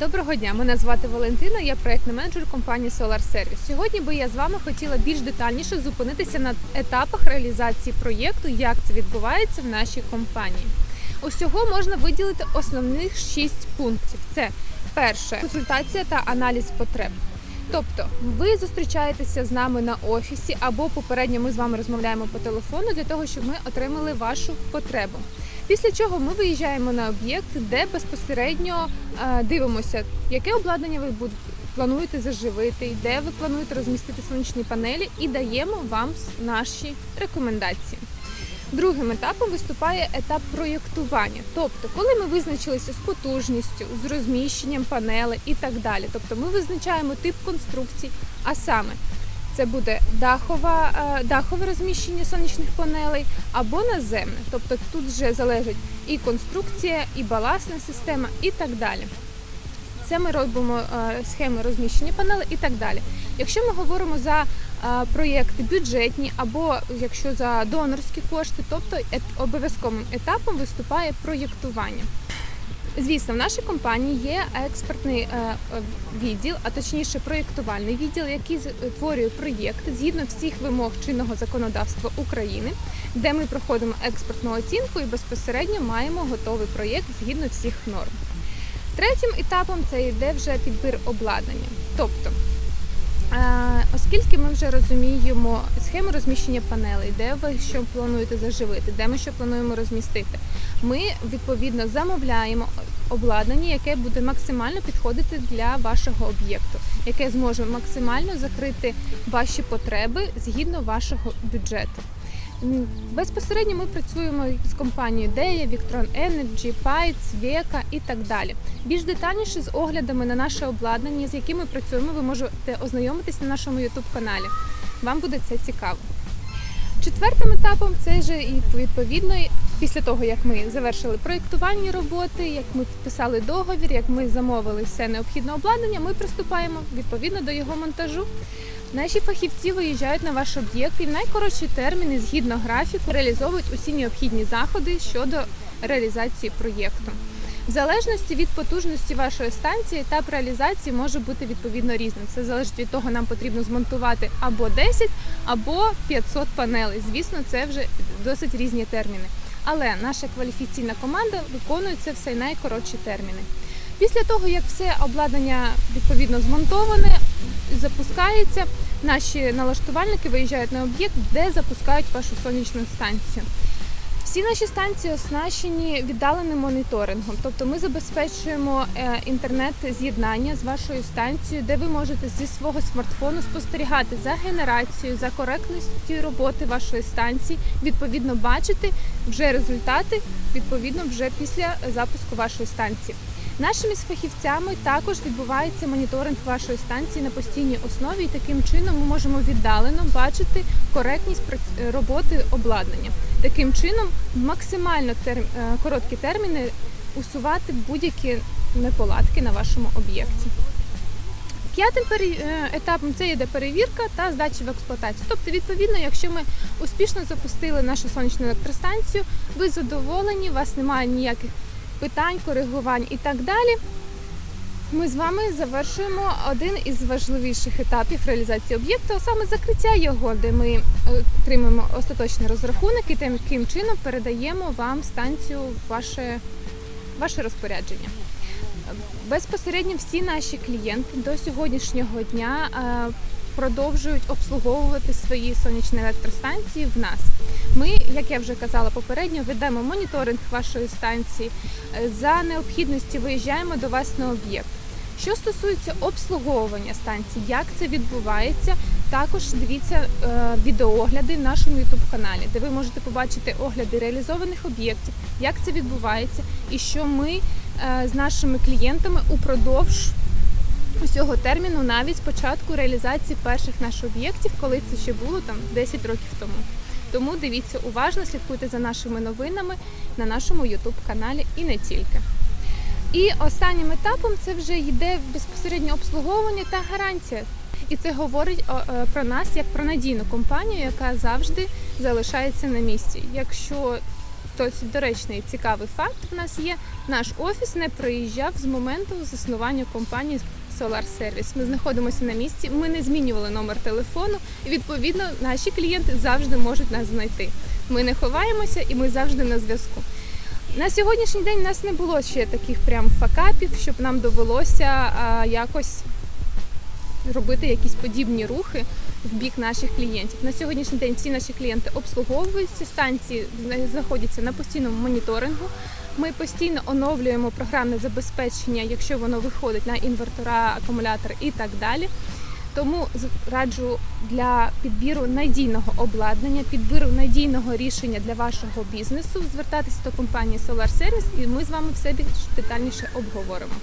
Доброго дня, мене звати Валентина, я проєктний менеджер компанії Solar Service. Сьогодні би я з вами хотіла більш детальніше зупинитися на етапах реалізації проєкту, як це відбувається в нашій компанії. Усього можна виділити основних шість пунктів: це перше консультація та аналіз потреб. Тобто ви зустрічаєтеся з нами на офісі або попередньо ми з вами розмовляємо по телефону для того, щоб ми отримали вашу потребу. Після чого ми виїжджаємо на об'єкт, де безпосередньо е, дивимося, яке обладнання ви плануєте заживити, де ви плануєте розмістити сонячні панелі, і даємо вам наші рекомендації. Другим етапом виступає етап проєктування. Тобто, коли ми визначилися з потужністю, з розміщенням панелей і так далі. Тобто ми визначаємо тип конструкцій, а саме це буде дахова, е, дахове розміщення сонячних панелей або наземне. Тобто тут вже залежить і конструкція, і балансна система, і так далі. Це ми робимо е, схеми розміщення панелей і так далі. Якщо ми говоримо за е, проєкти бюджетні або якщо за донорські кошти, тобто обов'язковим етапом виступає проєктування. Звісно, в нашій компанії є експертний е, е, відділ, а точніше проєктувальний відділ, який створює проєкт згідно всіх вимог чинного законодавства України, де ми проходимо експертну оцінку і безпосередньо маємо готовий проєкт згідно всіх норм. Третім етапом це йде вже підбір обладнання. Тобто, е, оскільки ми вже розуміємо схему розміщення панелей, де ви що плануєте заживити, де ми що плануємо розмістити, ми відповідно замовляємо обладнання, яке буде максимально підходити для вашого об'єкту, яке зможе максимально закрити ваші потреби згідно вашого бюджету. Безпосередньо ми працюємо з компанією Дея, Victron Energy, Python, Века і так далі. Більш детальніше з оглядами на наше обладнання, з якими працюємо, ви можете ознайомитись на нашому YouTube каналі. Вам буде це цікаво. Четвертим етапом це вже і відповідно після того, як ми завершили проєктувальні роботи, як ми підписали договір, як ми замовили все необхідне обладнання, ми приступаємо відповідно до його монтажу. Наші фахівці виїжджають на ваш об'єкт і в найкоротші терміни, згідно графіку, реалізовують усі необхідні заходи щодо реалізації проєкту. В залежності від потужності вашої станції етап реалізації може бути відповідно різним. Це залежить від того, нам потрібно змонтувати або 10, або 500 панелей. Звісно, це вже досить різні терміни. Але наша кваліфікаційна команда виконує це все найкоротші терміни. Після того, як все обладнання відповідно змонтоване, запускається, наші налаштувальники виїжджають на об'єкт, де запускають вашу сонячну станцію. Всі наші станції оснащені віддаленим моніторингом, тобто ми забезпечуємо е, інтернет-з'єднання з вашою станцією, де ви можете зі свого смартфону спостерігати за генерацією, за коректністю роботи вашої станції, відповідно бачити вже результати відповідно вже після запуску вашої станції. Нашими фахівцями також відбувається моніторинг вашої станції на постійній основі, і таким чином ми можемо віддалено бачити коректність прац- роботи обладнання. Таким чином, максимально тер... е, короткі терміни усувати будь-які неполадки на вашому об'єкті. П'ятим е, етапом це йде перевірка та здача в експлуатацію. Тобто, відповідно, якщо ми успішно запустили нашу сонячну електростанцію, ви задоволені, у вас немає ніяких питань, коригувань і так далі. Ми з вами завершуємо один із важливіших етапів реалізації об'єкту, а саме закриття його, де ми е, отримуємо остаточний розрахунок і таким чином передаємо вам станцію ваше, ваше розпорядження. Безпосередньо всі наші клієнти до сьогоднішнього дня е, продовжують обслуговувати свої сонячні електростанції в нас. Ми, як я вже казала попередньо, ведемо моніторинг вашої станції. За необхідності виїжджаємо до вас на об'єкт. Що стосується обслуговування станції, як це відбувається, також дивіться е, відеоогляди в нашому youtube каналі, де ви можете побачити огляди реалізованих об'єктів, як це відбувається, і що ми е, з нашими клієнтами упродовж усього терміну, навіть з початку реалізації перших наших об'єктів, коли це ще було там 10 років тому. Тому дивіться уважно, слідкуйте за нашими новинами на нашому youtube каналі і не тільки. І останнім етапом це вже йде безпосередньо обслуговування та гарантія. І це говорить е, про нас як про надійну компанію, яка завжди залишається на місці. Якщо досить доречний цікавий факт в нас є. Наш офіс не приїжджав з моменту заснування компанії Solar Service. Ми знаходимося на місці, ми не змінювали номер телефону, і відповідно наші клієнти завжди можуть нас знайти. Ми не ховаємося і ми завжди на зв'язку. На сьогоднішній день у нас не було ще таких прям факапів, щоб нам довелося а, якось робити якісь подібні рухи в бік наших клієнтів. На сьогоднішній день всі наші клієнти обслуговуються, станції знаходяться на постійному моніторингу. Ми постійно оновлюємо програмне забезпечення, якщо воно виходить на інвертора, акумулятор і так далі. Тому раджу для підбіру надійного обладнання, підбіру надійного рішення для вашого бізнесу звертатися до компанії Solar Service, і ми з вами все більш детальніше обговоримо.